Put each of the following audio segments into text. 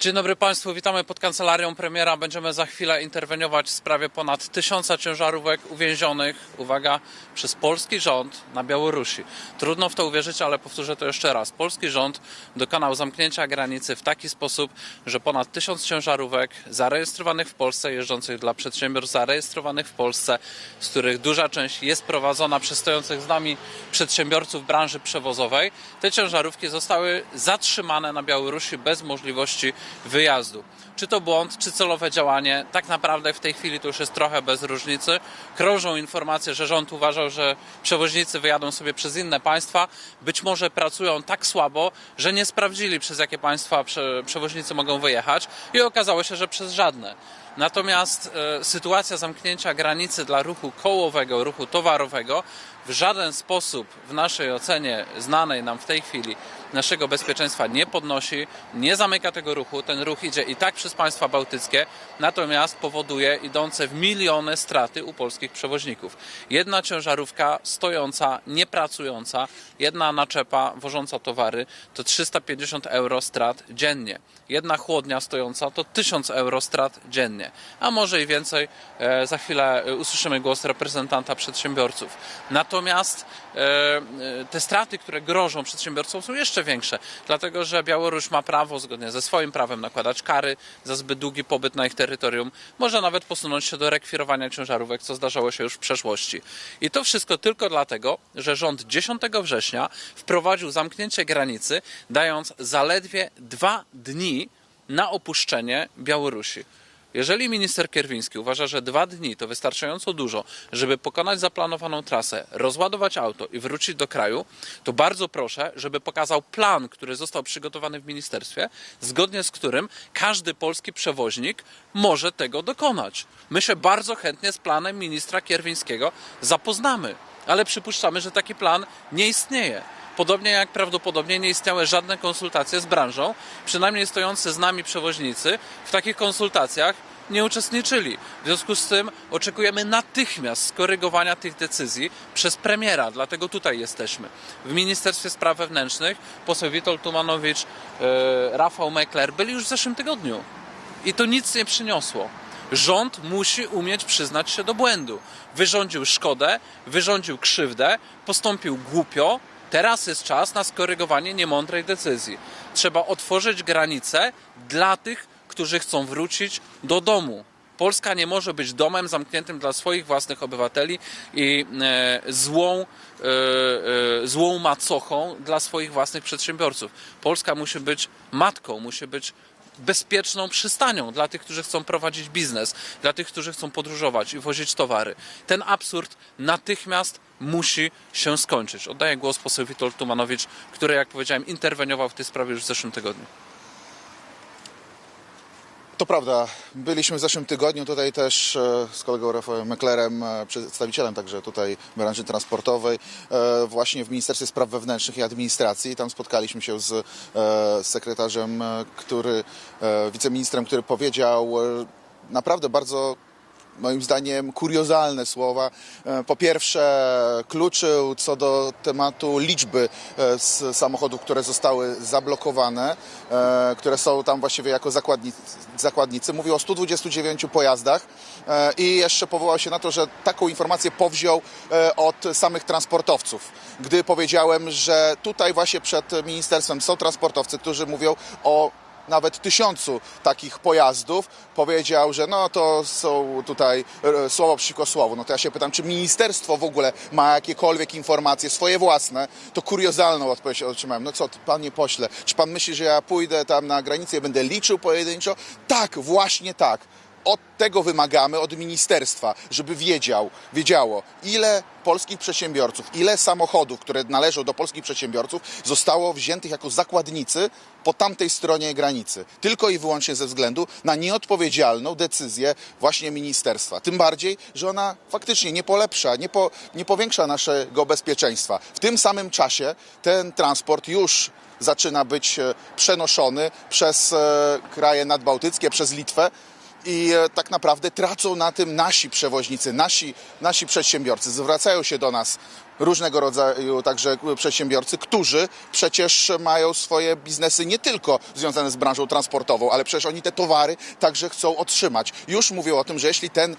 Dzień dobry Państwu, witamy pod kancelarią premiera. Będziemy za chwilę interweniować w sprawie ponad tysiąca ciężarówek uwięzionych, uwaga, przez polski rząd na Białorusi. Trudno w to uwierzyć, ale powtórzę to jeszcze raz. Polski rząd dokonał zamknięcia granicy w taki sposób, że ponad tysiąc ciężarówek zarejestrowanych w Polsce, jeżdżących dla przedsiębiorstw zarejestrowanych w Polsce, z których duża część jest prowadzona przez stojących z nami przedsiębiorców branży przewozowej, te ciężarówki zostały zatrzymane na Białorusi bez możliwości wyjazdu. Czy to błąd, czy celowe działanie, tak naprawdę w tej chwili to już jest trochę bez różnicy. Krążą informacje, że rząd uważał, że przewoźnicy wyjadą sobie przez inne państwa. Być może pracują tak słabo, że nie sprawdzili, przez jakie państwa prze, przewoźnicy mogą wyjechać i okazało się, że przez żadne. Natomiast e, sytuacja zamknięcia granicy dla ruchu kołowego, ruchu towarowego w żaden sposób w naszej ocenie, znanej nam w tej chwili, naszego bezpieczeństwa nie podnosi, nie zamyka tego ruchu. Ten ruch idzie i tak przez państwa bałtyckie, natomiast powoduje idące w miliony straty u polskich przewoźników. Jedna ciężarówka stojąca, niepracująca, jedna naczepa wożąca towary to 350 euro strat dziennie. Jedna chłodnia stojąca to 1000 euro strat dziennie, a może i więcej. E, Za chwilę e, usłyszymy głos reprezentanta przedsiębiorców. Natomiast e, te straty, które grożą przedsiębiorcom są jeszcze większe, dlatego że Białoruś ma prawo, zgodnie ze swoim prawem, nakładać kary za zbyt długi pobyt na ich terytorium. Może nawet posunąć się do rekwirowania ciężarówek, co zdarzało się już w przeszłości. I to wszystko tylko dlatego, że rząd 10 września wprowadził zamknięcie granicy, dając zaledwie dwa dni na opuszczenie Białorusi. Jeżeli minister Kierwiński uważa, że dwa dni to wystarczająco dużo, żeby pokonać zaplanowaną trasę, rozładować auto i wrócić do kraju, to bardzo proszę, żeby pokazał plan, który został przygotowany w ministerstwie, zgodnie z którym każdy polski przewoźnik może tego dokonać. My się bardzo chętnie z planem ministra Kierwińskiego zapoznamy, ale przypuszczamy, że taki plan nie istnieje. Podobnie jak prawdopodobnie nie istniały żadne konsultacje z branżą, przynajmniej stojący z nami przewoźnicy w takich konsultacjach nie uczestniczyli. W związku z tym oczekujemy natychmiast skorygowania tych decyzji przez premiera, dlatego tutaj jesteśmy. W Ministerstwie Spraw Wewnętrznych poseł Witold Tumanowicz, e, Rafał Mekler byli już w zeszłym tygodniu i to nic nie przyniosło. Rząd musi umieć przyznać się do błędu. Wyrządził szkodę, wyrządził krzywdę, postąpił głupio. Teraz jest czas na skorygowanie niemądrej decyzji. Trzeba otworzyć granice dla tych, którzy chcą wrócić do domu. Polska nie może być domem zamkniętym dla swoich własnych obywateli i e, złą, e, e, złą macochą dla swoich własnych przedsiębiorców. Polska musi być matką, musi być bezpieczną przystanią dla tych, którzy chcą prowadzić biznes, dla tych, którzy chcą podróżować i wozić towary. Ten absurd natychmiast musi się skończyć. Oddaję głos poseł Witold Tumanowicz, który, jak powiedziałem, interweniował w tej sprawie już w zeszłym tygodniu. To prawda. Byliśmy w zeszłym tygodniu tutaj też e, z kolegą Rafałem Meklerem, e, przedstawicielem także tutaj branży transportowej, e, właśnie w Ministerstwie Spraw Wewnętrznych i Administracji. Tam spotkaliśmy się z, sekretarzem, który, wiceministrem, który powiedział naprawdę bardzo moim zdaniem kuriozalne słowa. E, Po pierwsze kluczył co do tematu liczby e, samochodów, które zostały zablokowane, e, które są tam właściwie jako zakładnicy. zakładnicy. Mówił o 129 pojazdach i jeszcze powołał się na to, że taką informację powziął od samych transportowców. Gdy powiedziałem, że tutaj właśnie przed ministerstwem są transportowcy, którzy mówią o nawet tysiącu takich pojazdów, powiedział, że no to są tutaj e, słowo przeciwko słowu. No to ja się pytam, czy ministerstwo w ogóle ma jakiekolwiek informacje swoje własne? To kuriozalną odpowiedź otrzymałem. No co, panie pośle, czy pan myśli, że ja pójdę tam na granicę i będę liczył pojedynczo? Tak, właśnie tak. Od tego wymagamy od ministerstwa, żeby wiedział, wiedziało, ile polskich przedsiębiorców, ile samochodów, które należą do polskich przedsiębiorców, zostało wziętych jako zakładnicy po tamtej stronie granicy. Tylko i wyłącznie ze względu na nieodpowiedzialną decyzję właśnie ministerstwa. Tym bardziej, że ona faktycznie nie polepsza, nie, po, nie powiększa naszego bezpieczeństwa. W tym samym czasie ten transport już zaczyna być e, przenoszony przez e, kraje nadbałtyckie, przez Litwę i e, tak naprawdę tracą na tym nasi przewoźnicy, nasi, nasi przedsiębiorcy. Zwracają się do nas różnego rodzaju także przedsiębiorcy, którzy przecież mają swoje biznesy nie tylko związane z branżą transportową, ale przecież oni te towary także chcą otrzymać. Już mówią o tym, że jeśli ten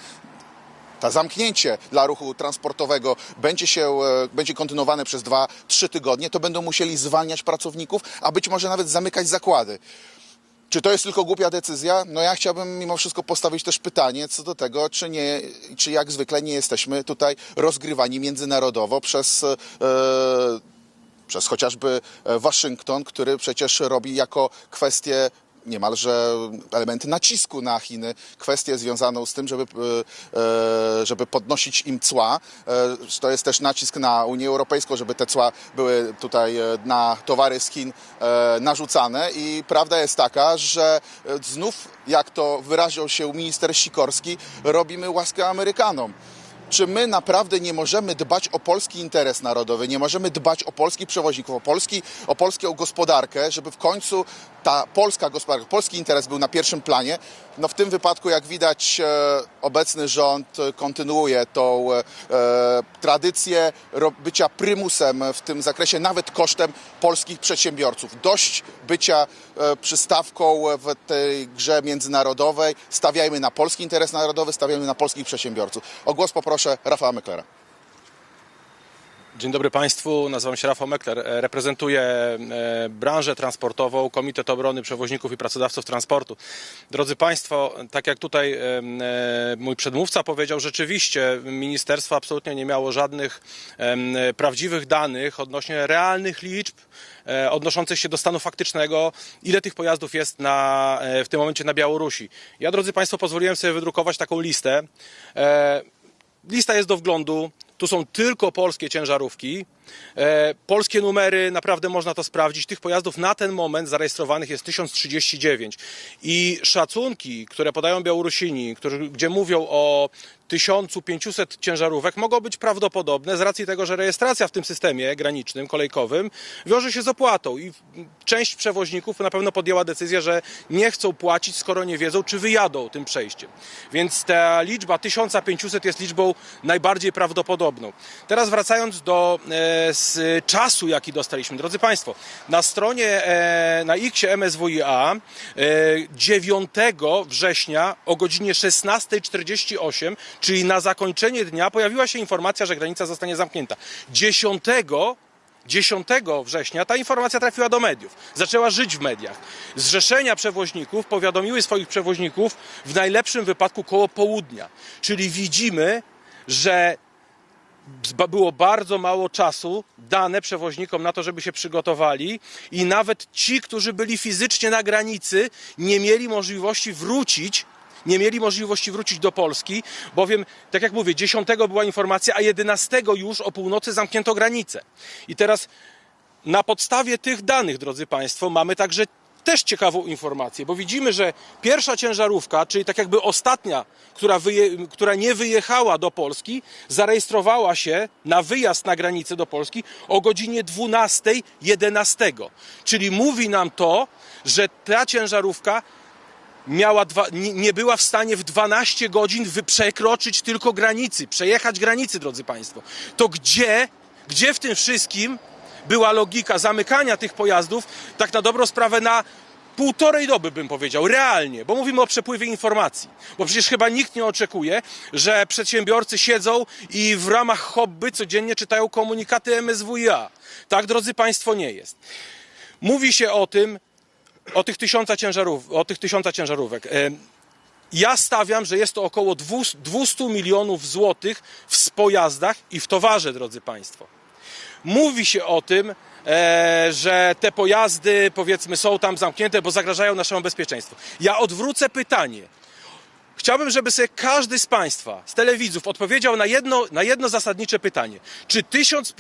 to zamknięcie dla ruchu transportowego będzie się e, będzie kontynuowane przez 2-3 tygodnie, to będą musieli zwalniać pracowników, a być może nawet zamykać zakłady. Czy to jest tylko głupia decyzja? No ja chciałbym mimo wszystko postawić też pytanie co do tego, czy, nie, czy jak zwykle nie jesteśmy tutaj rozgrywani międzynarodowo przez, e, przez chociażby e, Waszyngton, który przecież robi jako kwestię niemalże elementy nacisku na Chiny, kwestię związaną z tym, żeby, e, e, żeby podnosić im cła. E, To jest też nacisk na Unię Europejską, żeby te cła były tutaj na towary z Chin narzucane i prawda jest taka, że znów, jak to wyraził się minister Sikorski, robimy łaskę Amerykanom. Czy my naprawdę nie możemy dbać o polski interes narodowy, nie możemy dbać o polskich przewoźników, o, polski, o polską gospodarkę, żeby w końcu ta polska gospodarka, polski interes był na pierwszym planie? No w tym wypadku, jak widać, e, obecny rząd kontynuuje tą e, e, tradycję bycia prymusem w tym zakresie, nawet kosztem polskich przedsiębiorców. Dość bycia przystawką w tej grze międzynarodowej. Stawiajmy na polski interes narodowy, stawiajmy na polskich przedsiębiorców. O głos poproszę Rafała Meklera. Dzień dobry Państwu, nazywam się Rafał Mekler, e, reprezentuję e, branżę transportową, Komitet Obrony Przewoźników i Pracodawców Transportu. Drodzy Państwo, tak jak tutaj e, mój przedmówca powiedział, rzeczywiście ministerstwo absolutnie nie miało żadnych prawdziwych danych odnośnie realnych liczb odnoszących się do stanu faktycznego, ile tych pojazdów jest na, w tym momencie na Białorusi. Ja, drodzy Państwo, pozwoliłem sobie wydrukować taką listę. Lista jest do wglądu. Tu są tylko polskie ciężarówki. E, polskie numery, naprawdę można to sprawdzić. Tych pojazdów na ten moment zarejestrowanych jest 1039. I szacunki, które podają Białorusini, którzy, gdzie mówią o 1500 ciężarówek, mogą być prawdopodobne z racji tego, że rejestracja w tym systemie granicznym, kolejkowym wiąże się z opłatą. I część przewoźników na pewno podjęła decyzję, że nie chcą płacić, skoro nie wiedzą, czy wyjadą tym przejściem. Więc ta liczba 1500 jest liczbą najbardziej prawdopodobną. Teraz wracając do e, czasu, jaki dostaliśmy. Drodzy Państwo, na stronie, e, na X MSWiA e, 9 września o godzinie 16.48, czyli na zakończenie dnia, pojawiła się informacja, że granica zostanie zamknięta. 10 10 września ta informacja trafiła do mediów. Zaczęła żyć w mediach. Zrzeszenia przewoźników powiadomiły swoich przewoźników w najlepszym wypadku koło południa. Czyli widzimy, że było bardzo mało czasu dane przewoźnikom na to, żeby się przygotowali i nawet ci, którzy byli fizycznie na granicy, nie mieli możliwości wrócić. Nie mieli możliwości wrócić do Polski, bowiem, tak jak mówię, 10 była informacja, a 11 już o północy zamknięto granicę. I teraz na podstawie tych danych, drodzy Państwo, mamy także też ciekawą informację, bo widzimy, że pierwsza ciężarówka, czyli tak jakby ostatnia, która, wyje, która nie wyjechała do Polski, zarejestrowała się na wyjazd na granicę do Polski o godzinie 12.11. Czyli mówi nam to, że ta ciężarówka miała dwa, nie, nie była w stanie w 12 godzin przekroczyć tylko granicy, przejechać granicy, drodzy Państwo. To gdzie, gdzie w tym wszystkim była logika zamykania tych pojazdów, tak na dobrą sprawę na półtorej doby bym powiedział, realnie, bo mówimy o przepływie informacji. Bo przecież chyba nikt nie oczekuje, że przedsiębiorcy siedzą i w ramach hobby codziennie czytają komunikaty MSWiA. Tak, drodzy Państwo, nie jest. Mówi się o tym, o tych tysiąca, ciężarów, o tych tysiąca ciężarówek. Em, Ja stawiam, że jest to około 200 200 milionów złotych w pojazdach i w towarze, drodzy Państwo. Mówi się o tym, e, że te pojazdy, powiedzmy, są tam zamknięte, bo zagrażają naszemu bezpieczeństwu. Ja odwrócę pytanie. Chciałbym, żeby sobie każdy z Państwa, z telewidzów, odpowiedział na jedno, na jedno zasadnicze pytanie. Czy tysiąc,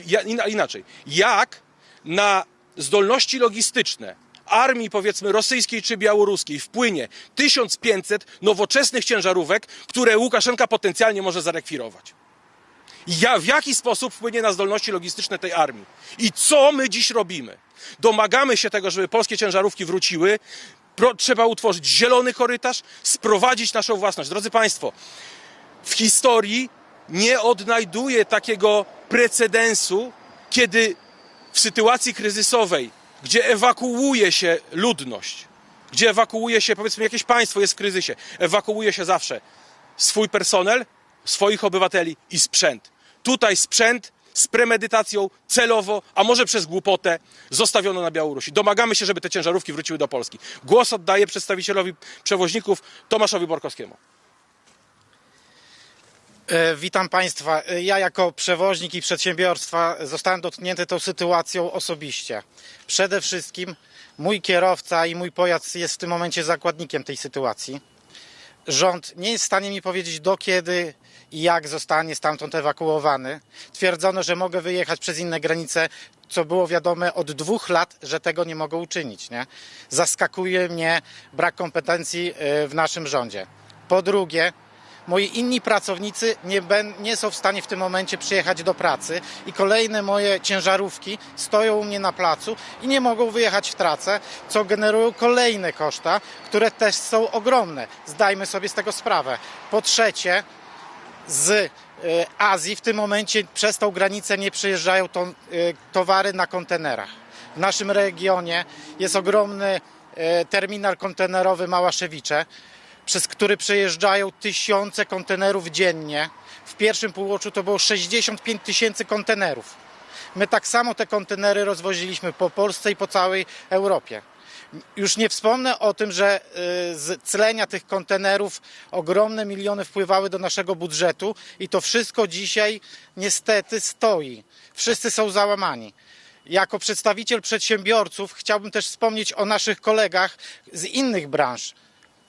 inaczej, jak na zdolności logistyczne armii, powiedzmy, rosyjskiej czy białoruskiej wpłynie 1500 nowoczesnych ciężarówek, które Łukaszenka potencjalnie może zarekwirować? Ja, w jaki sposób wpłynie na zdolności logistyczne tej armii? I co my dziś robimy? Domagamy się tego, żeby polskie ciężarówki wróciły. Pro, trzeba utworzyć zielony korytarz, sprowadzić naszą własność. Drodzy Państwo, w historii nie odnajduję takiego precedensu, kiedy w sytuacji kryzysowej, gdzie ewakuuje się ludność, gdzie ewakuuje się, powiedzmy, jakieś państwo jest w kryzysie, ewakuuje się zawsze swój personel, swoich obywateli i sprzęt. Tutaj sprzęt z premedytacją, celowo, a może przez głupotę, zostawiono na Białorusi. Domagamy się, żeby te ciężarówki wróciły do Polski. Głos oddaję przedstawicielowi przewoźników Tomaszowi Borkowskiemu. E, Witam Państwa. E, Ja jako przewoźnik i przedsiębiorstwa zostałem dotknięty tą sytuacją osobiście. Przede wszystkim mój kierowca i mój pojazd jest w tym momencie zakładnikiem tej sytuacji. Rząd nie jest w stanie mi powiedzieć do kiedy i jak zostanie stamtąd ewakuowany. Twierdzono, że mogę wyjechać przez inne granice, co było wiadome od dwóch lat, że tego nie mogą uczynić. Nie? Zaskakuje mnie brak kompetencji e, w naszym rządzie. Po drugie, moi inni pracownicy nie, nie są w stanie w tym momencie przyjechać do pracy i kolejne moje ciężarówki stoją u mnie na placu i nie mogą wyjechać w tracę, co generują kolejne koszta, które też są ogromne. Zdajmy sobie z tego sprawę. Po trzecie, z e, Azji w tym momencie przez tą granicę nie przyjeżdżają to, e, towary na kontenerach. W naszym regionie jest ogromny e, terminal kontenerowy Małaszewicze, przez który przejeżdżają tysiące kontenerów dziennie. W pierwszym półroczu to było 65 tysięcy kontenerów. My tak samo te kontenery rozwoziliśmy po Polsce i po całej Europie. Już nie wspomnę o tym, że y, z clenia tych kontenerów ogromne miliony wpływały do naszego budżetu i to wszystko dzisiaj niestety stoi. Wszyscy są załamani. Jako przedstawiciel przedsiębiorców chciałbym też wspomnieć o naszych kolegach z innych branż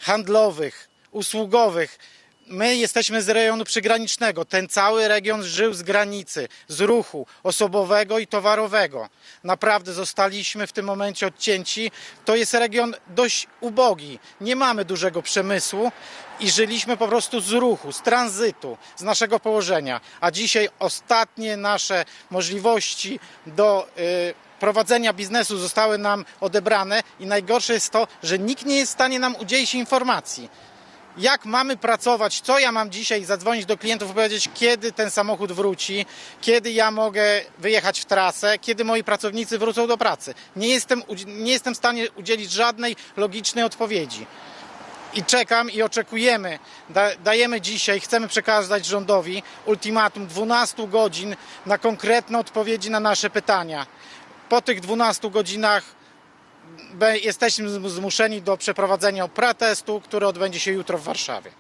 handlowych, usługowych. My jesteśmy z rejonu przygranicznego. Ten cały region żył z granicy, z ruchu osobowego i towarowego. Naprawdę zostaliśmy w tym momencie odcięci. To jest region dość ubogi. Nie mamy dużego przemysłu i żyliśmy po prostu z ruchu, z tranzytu, z naszego położenia. A dzisiaj ostatnie nasze możliwości do y, prowadzenia biznesu zostały nam odebrane i najgorsze jest to, że nikt nie jest w stanie nam udzielić informacji. Jak mamy pracować? Co ja mam dzisiaj zadzwonić do klientów i powiedzieć, kiedy ten samochód wróci, kiedy ja mogę wyjechać w trasę, kiedy moi pracownicy wrócą do pracy? Nie jestem, nie jestem w stanie udzielić żadnej logicznej odpowiedzi. I czekam i oczekujemy. Da, dajemy dzisiaj, chcemy przekazać rządowi ultimatum 12 godzin na konkretne odpowiedzi na nasze pytania. Po tych 12 godzinach jesteśmy zmuszeni do przeprowadzenia protestu, który odbędzie się jutro w Warszawie.